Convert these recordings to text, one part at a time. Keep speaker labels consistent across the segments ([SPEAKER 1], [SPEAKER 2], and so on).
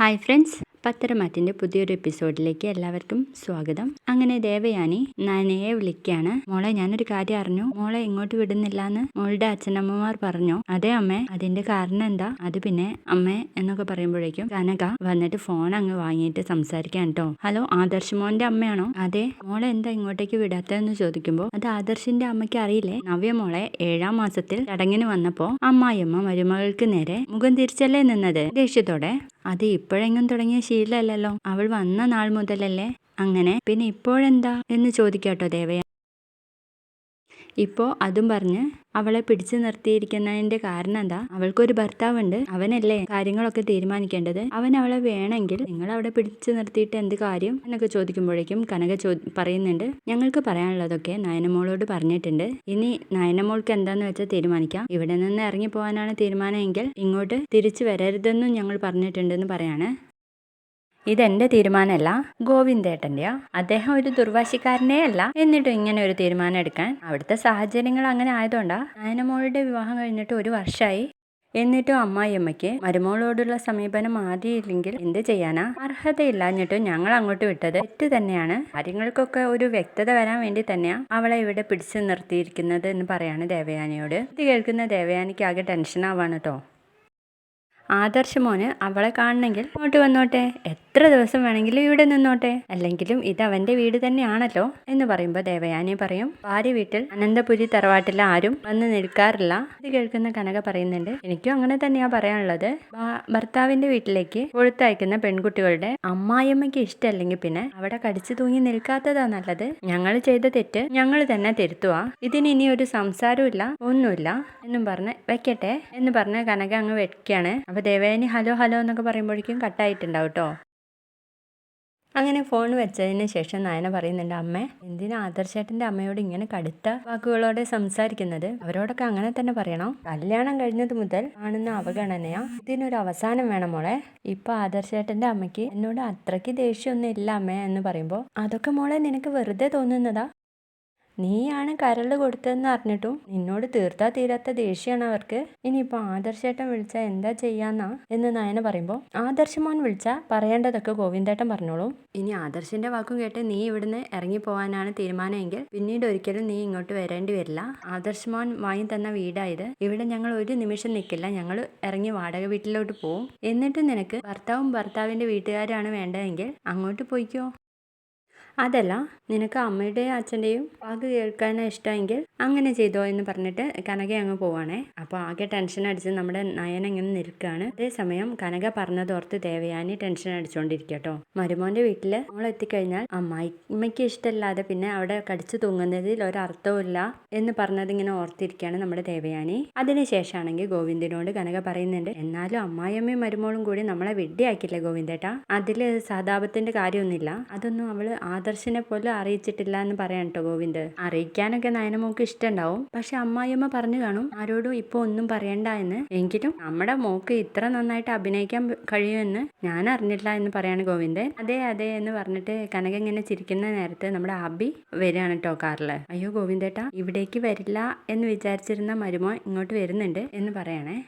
[SPEAKER 1] Hi friends. പത്തരമാറ്റിന്റെ പുതിയൊരു എപ്പിസോഡിലേക്ക് എല്ലാവർക്കും സ്വാഗതം. അങ്ങനെ ദേവയാനി നനയെ വിളിക്കുകയാണ് മോളെ ഞാനൊരു കാര്യം അറിഞ്ഞു. മോളെ ഇങ്ങോട്ട് വിടുന്നില്ല എന്ന് മോളുടെ അച്ഛനമ്മമാർ പറഞ്ഞു. അതെ അമ്മേ അതിന്റെ കാരണം എന്താ? അത് പിന്നെ അമ്മേ എന്നൊക്കെ പറയുമ്പോഴേക്കും കനക വന്നിട്ട് ഫോൺ അങ്ങ് വാങ്ങിയിട്ട് സംസാരിക്കാൻ കേട്ടോ ഹലോ ആദർശ് മോന്റെ അമ്മയാണോ? അതെ. മോളെ എന്താ ഇങ്ങോട്ടേക്ക് വിടാത്തതെന്ന് ചോദിക്കുമ്പോൾ അത് ആദർശിന്റെ അമ്മയ്ക്ക് അറിയില്ലേ? നവ്യ മോളെ ഏഴാം മാസത്തിൽ ചടങ്ങിന് വന്നപ്പോ അമ്മായിയമ്മ മരുമകൾക്ക് നേരെ മുഖം തിരിച്ചല്ലേ നിന്നത്? ദേഷ്യത്തോടെ അത് ഇപ്പോഴെങ്ങും തുടങ്ങിയ ശീലമല്ലല്ലോ അവൾ വന്ന നാൾ മുതലല്ലേ? അങ്ങനെ. പിന്നെ ഇപ്പോഴെന്താ? എന്ന് ചോദിക്കാട്ടോ ദേവയ. ഇപ്പോ അതും പറഞ്ഞ് അവളെ പിടിച്ചു നിർത്തിയിരിക്കുന്നതിന്റെ കാരണം എന്താ അവൾക്കൊരു ഭർത്താവുണ്ട്. അവനല്ലേ കാര്യങ്ങളൊക്കെ തീരുമാനിക്കേണ്ടത്? അവൻ അവളെ വേണമെങ്കിൽ നിങ്ങൾ അവിടെ പിടിച്ചു നിർത്തിയിട്ട് എന്ത് കാര്യം? എന്നൊക്കെ ചോദിക്കുമ്പോഴേക്കും കനക ചോ പറയുന്നുണ്ട്. ഞങ്ങൾക്ക് പറയാനുള്ളതൊക്കെ നയനമോളോട് പറഞ്ഞിട്ടുണ്ട്. ഇനി നയനമോൾക്ക് എന്താന്ന് വെച്ചാൽ തീരുമാനിക്കാം. ഇവിടെ നിന്ന് ഇറങ്ങി പോകാനാണ് തീരുമാനമെങ്കിൽ ഇങ്ങോട്ട് തിരിച്ചു വരരുതെന്നും ഞങ്ങൾ പറഞ്ഞിട്ടുണ്ടെന്ന് പറയാണ്. ഇതെന്റെ തീരുമാനമല്ല ഗോവിന്ദേട്ടന്റെയോ. അദ്ദേഹം ഒരു ദുർവാശിക്കാരനേ അല്ല എന്നിട്ടും ഇങ്ങനെ ഒരു തീരുമാനം എടുക്കാൻ അവിടുത്തെ സാഹചര്യങ്ങൾ അങ്ങനെ ആയതുകൊണ്ടാ നയനമോളുടെ വിവാഹം കഴിഞ്ഞിട്ട് ഒരു വർഷമായി എന്നിട്ടും അമ്മായിയമ്മയ്ക്ക് മരുമോളോടുള്ള സമീപനം മാറിയില്ലെങ്കിൽ എന്ത് ചെയ്യാനാ? അർഹതയില്ലാഞ്ഞിട്ടും ഞങ്ങൾ അങ്ങോട്ട് വിട്ടത് തെറ്റ് തന്നെയാണ്. കാര്യങ്ങൾക്കൊക്കെ ഒരു വ്യക്തത വരാൻ വേണ്ടി തന്നെയാ അവളെ ഇവിടെ പിടിച്ചു നിർത്തിയിരിക്കുന്നത് എന്ന് പറയാണ് ദേവയാനിയോട്. ഇത് കേൾക്കുന്ന ദേവയാനിക്ക് ആകെ ടെൻഷൻ ആവാണ് കേട്ടോ ആദർശ് മോന് അവളെ കാണണമെങ്കിൽ ഇങ്ങോട്ട് വന്നോട്ടെ. എത്ര ദിവസം വേണമെങ്കിലും ഇവിടെ നിന്നോട്ടെ. അല്ലെങ്കിലും ഇത് അവന്റെ വീട് തന്നെയാണല്ലോ എന്ന് പറയുമ്പോൾ ദേവയാനി പറയും. ഭാര്യ വീട്ടിൽ അനന്തപുരി തറവാട്ടിൽ ആരും വന്ന് നിൽക്കാറില്ല. ഇത് കേൾക്കുന്ന കനക പറയുന്നുണ്ട് എനിക്കും അങ്ങനെ തന്നെയാ പറയാനുള്ളത്. ഭർത്താവിന്റെ വീട്ടിലേക്ക് കൊടുത്തയക്കുന്ന പെൺകുട്ടികളുടെ അമ്മായിയമ്മയ്ക്ക് ഇഷ്ടമല്ലെങ്കിൽ പിന്നെ അവിടെ കടിച്ചു തൂങ്ങി നിൽക്കാത്തതാ നല്ലത്. ഞങ്ങൾ ചെയ്ത തെറ്റ് ഞങ്ങൾ തന്നെ തിരുത്തുക ഇതിന് ഇനി ഒരു സംസാരമില്ല ഒന്നുമില്ല എന്നും പറഞ്ഞ് വെക്കട്ടെ എന്ന് പറഞ്ഞ് കനക അങ്ങ് വെക്കുകയാണ്. അപ്പൊ അപ്പോൾ ദേവേനി ഹലോ ഹലോ എന്നൊക്കെ പറയുമ്പോഴേക്കും കട്ടായിട്ടുണ്ടാവും കേട്ടോ അങ്ങനെ ഫോൺ വെച്ചതിന് ശേഷം നയന പറയുന്നുണ്ട് അമ്മ എന്തിനാ ആദർശേട്ടന്റെ അമ്മയോട് ഇങ്ങനെ കടുത്ത വാക്കുകളോടെ സംസാരിക്കുന്നത്? അവരോടൊക്കെ അങ്ങനെ തന്നെ പറയണം. കല്യാണം കഴിഞ്ഞത് മുതൽ കാണുന്ന അവഗണനയാ. ഇതിനൊരു അവസാനം വേണം മോളെ. ഇപ്പൊ ആദർശേട്ടന്റെ അമ്മയ്ക്ക് എന്നോട് അത്രയ്ക്ക് ദേഷ്യമൊന്നും ഇല്ല അമ്മ എന്ന് പറയുമ്പോൾ അതൊക്കെ മോളെ നിനക്ക് വെറുതെ തോന്നുന്നതാ? നീയാണ് കരൾ കൊടുത്തതെന്ന് അറിഞ്ഞിട്ടും നിന്നോട് തീർത്താ തീരാത്ത ദേഷ്യമാണ് അവർക്ക്. ഇനിയിപ്പോൾ ആദർശേട്ടൻ വിളിച്ചാൽ എന്താ ചെയ്യാന്നാ എന്ന് നയന പറയുമ്പോൾ ആദർശമോൻ വിളിച്ചാൽ പറയേണ്ടതൊക്കെ ഗോവിന്ദേട്ടൻ പറഞ്ഞോളൂ. ഇനി ആദർശിന്റെ വാക്കും കേട്ട് നീ ഇവിടുന്ന് ഇറങ്ങി പോകാനാണ് തീരുമാനമെങ്കിൽ പിന്നീട് ഒരിക്കലും നീ ഇങ്ങോട്ട് വരേണ്ടി വരില്ല. ആദർശമോൻ വാങ്ങി തന്ന വീടായത്. ഇവിടെ ഞങ്ങൾ ഒരു നിമിഷം നിൽക്കില്ല ഞങ്ങൾ ഇറങ്ങി വാടക വീട്ടിലോട്ട് പോവും. എന്നിട്ട് നിനക്ക് ഭർത്താവും ഭർത്താവിന്റെ വീട്ടുകാരാണ് വേണ്ടതെങ്കിൽ അങ്ങോട്ട് പോയിക്കോ. അതല്ല നിനക്ക് അമ്മയുടെയും അച്ഛന്റെയും വാക്ക് കേൾക്കാനാണ് ഇഷ്ടമെങ്കിൽ അങ്ങനെ ചെയ്തോ എന്ന് പറഞ്ഞിട്ട് കനക അങ്ങ് പോവാണേ. അപ്പോൾ ആകെ ടെൻഷൻ അടിച്ച് നമ്മുടെ നയൻ ഇങ്ങനെ നിൽക്കുകയാണ് അതേസമയം കനക പറഞ്ഞതോർത്ത് ദേവയാനി ടെൻഷൻ അടിച്ചുകൊണ്ടിരിക്കട്ടോ കേട്ടോ മരുമോന്റെ വീട്ടിൽ നമ്മൾ എത്തിക്കഴിഞ്ഞാൽ അമ്മായിമ്മയ്ക്ക് ഇഷ്ടമല്ലാതെ പിന്നെ അവിടെ കടിച്ചു തൂങ്ങുന്നതിൽ ഒരർത്ഥവുമില്ല എന്ന് പറഞ്ഞത് ഇങ്ങനെ ഓർത്തിരിക്കുകയാണ് നമ്മുടെ ദേവയാനി. അതിനുശേഷമാണെങ്കിൽ ഗോവിന്ദനോട് കനക പറയുന്നുണ്ട് എന്നാലും അമ്മായിയമ്മയും മരുമോളും കൂടി നമ്മളെ വെഡ്ഡിയാക്കില്ലേ ഗോവിന്ദേട്ടാ? അതിൽ സഹതാപത്തിന്റെ കാര്യമൊന്നുമില്ല. അതൊന്നും അവൾ ആദർശിനെ പോലും അറിയിച്ചിട്ടില്ല എന്ന് പറയാൻ കേട്ടോ ഗോവിന്ദ്. അറിയിക്കാനൊക്കെ നയനമോക്ക് ഇഷ്ടമുണ്ടാവും പക്ഷെ അമ്മായിയമ്മ പറഞ്ഞു കാണും ആരോടും ഇപ്പൊ ഒന്നും പറയണ്ട എന്ന്. എങ്കിലും നമ്മുടെ മോക്ക് ഇത്ര നന്നായിട്ട് അഭിനയിക്കാൻ കഴിയുമെന്ന് ഞാൻ അറിഞ്ഞിട്ടില്ല എന്ന് പറയാണ് ഗോവിന്ദൻ അതെ അതെ എന്ന് പറഞ്ഞിട്ട് കനക ഇങ്ങനെ ചിരിക്കുന്ന നേരത്ത് നമ്മുടെ അബി വരികയാണ് കേട്ടോ കാറിൽ. അയ്യോ ഗോവിന്ദേട്ടാ ഇവിടേക്ക് വരില്ല എന്ന് വിചാരിച്ചിരുന്ന മരുമോ ഇങ്ങോട്ട് വരുന്നുണ്ട് എന്ന് പറയണേ.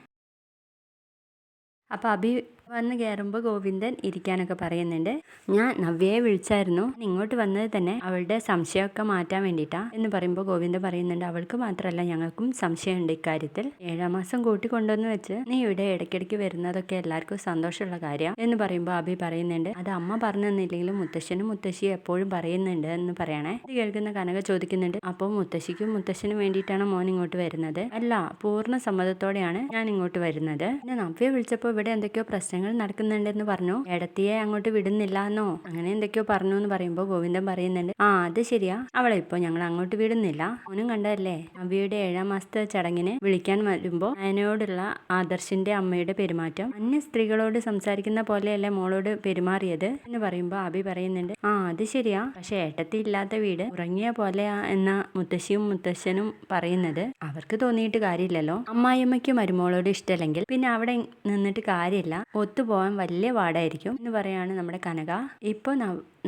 [SPEAKER 1] അപ്പൊ അഭി വന്ന് കയറുമ്പോൾ ഗോവിന്ദൻ ഇരിക്കാനൊക്കെ പറയുന്നുണ്ട്. ഞാൻ നവ്യയെ വിളിച്ചായിരുന്നു. ഇങ്ങോട്ട് വന്നത് തന്നെ അവളുടെ സംശയമൊക്കെ മാറ്റാൻ വേണ്ടിയിട്ടാണ് എന്ന് പറയുമ്പോൾ ഗോവിന്ദൻ പറയുന്നുണ്ട്. അവൾക്ക് മാത്രമല്ല ഞങ്ങൾക്കും സംശയമുണ്ട് ഇക്കാര്യത്തിൽ. ഏഴാം മാസം കൂട്ടി കൊണ്ടുവന്ന് വെച്ച് നീ ഇവിടെ ഇടയ്ക്കിടയ്ക്ക് വരുന്നതൊക്കെ എല്ലാവർക്കും സന്തോഷമുള്ള കാര്യം എന്ന് പറയുമ്പോൾ അഭി പറയുന്നുണ്ട്. അത് അമ്മ പറഞ്ഞു തന്നില്ലെങ്കിലും മുത്തശ്ശനും മുത്തശ്ശിയും എപ്പോഴും പറയുന്നുണ്ട് എന്ന് പറയണേ. ഇത് കേൾക്കുന്ന കനക ചോദിക്കുന്നുണ്ട്. അപ്പോൾ മുത്തശ്ശിക്കും മുത്തശ്ശനും വേണ്ടിയിട്ടാണ് മോൻ ഇങ്ങോട്ട് വരുന്നത്? അല്ല പൂർണ സമ്മതത്തോടെയാണ് ഞാൻ ഇങ്ങോട്ട് വരുന്നത്. പിന്നെ നവ്യ വിളിച്ചപ്പോൾ ഇവിടെ എന്തൊക്കെയോ പ്രശ്നങ്ങൾ നടക്കുന്നുണ്ടെന്ന് പറഞ്ഞു. എടത്തിയെ അങ്ങോട്ട് വിടുന്നില്ല എന്നോ? അങ്ങനെ എന്തൊക്കെയോ പറഞ്ഞു എന്ന് പറയുമ്പോൾ ഗോവിന്ദൻ പറയുന്നുണ്ട് ആ അത് ശരിയാ. അവളെ ഇപ്പൊ ഞങ്ങൾ അങ്ങോട്ട് വിടുന്നില്ല. മോനും കണ്ടതല്ലേ? അവയുടെ ഏഴാം മാസത്തെ ചടങ്ങിന് വിളിക്കാൻ വരുമ്പോൾ അതിനോടുള്ള ആദർശിന്റെ അമ്മയുടെ പെരുമാറ്റം അന്യ സ്ത്രീകളോട് സംസാരിക്കുന്ന പോലെയല്ലേ മോളോട് പെരുമാറിയത്? എന്ന് പറയുമ്പോൾ അഭി പറയുന്നുണ്ട് ആ അത് ശരിയാ. പക്ഷെ ഏട്ടത്തി ഇല്ലാത്ത വീട് ഉറങ്ങിയ പോലെയാ എന്ന മുത്തശ്ശിയും മുത്തശ്ശനും പറയുന്നത്. അവർക്ക് തോന്നിയിട്ട് കാര്യമില്ലല്ലോ. അമ്മായിയമ്മയ്ക്ക് മരുമോളോട് ഇഷ്ടമല്ലെങ്കിൽ പിന്നെ അവിടെ നിന്നിട്ട് കാര്യമില്ല. ഒത്തുപോകാൻ വലിയ പാടായിരിക്കും എന്ന് പറയാണ് നമ്മുടെ കനക. ഇപ്പോൾ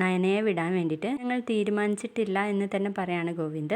[SPEAKER 1] നയനയെ വിടാൻ വേണ്ടിയിട്ട് ഞങ്ങൾ തീരുമാനിച്ചിട്ടില്ല എന്ന് തന്നെ പറയാണ് ഗോവിന്ദ്.